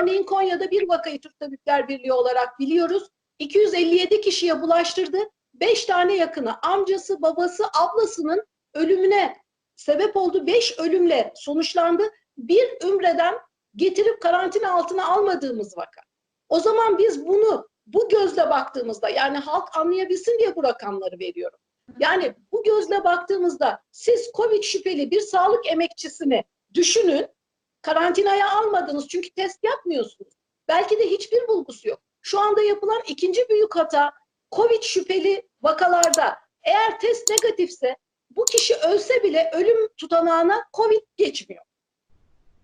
Örneğin Konya'da bir vakayı Türk Tabipler Birliği olarak biliyoruz. 257 kişiye bulaştırdı. 5 tane yakını, amcası, babası, ablasının ölümüne sebep oldu. 5 ölümle sonuçlandı. Bir ümreden getirip karantina altına almadığımız vaka. O zaman biz bunu bu gözle baktığımızda yani halk anlayabilsin diye bu rakamları veriyorum. Yani bu gözle baktığımızda siz Covid şüpheli bir sağlık emekçisini düşünün. Karantinaya almadınız çünkü test yapmıyorsunuz. Belki de hiçbir bulgusu yok. Şu anda yapılan ikinci büyük hata Covid şüpheli vakalarda eğer test negatifse bu kişi ölse bile ölüm tutanağına Covid geçmiyor.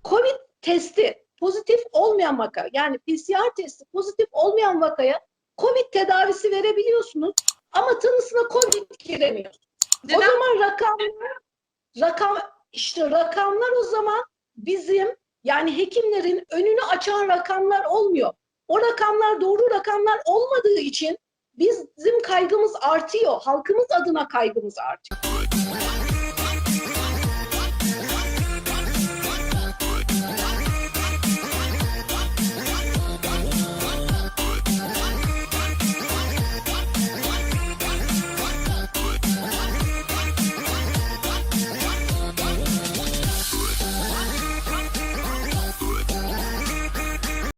Covid testi pozitif olmayan vaka yani PCR testi pozitif olmayan vakaya Covid tedavisi verebiliyorsunuz ama tanısına Covid giremiyor. O Neden? zaman rakamlar rakam işte rakamlar o zaman bizim yani hekimlerin önünü açan rakamlar olmuyor. O rakamlar doğru rakamlar olmadığı için bizim kaygımız artıyor. Halkımız adına kaygımız artıyor.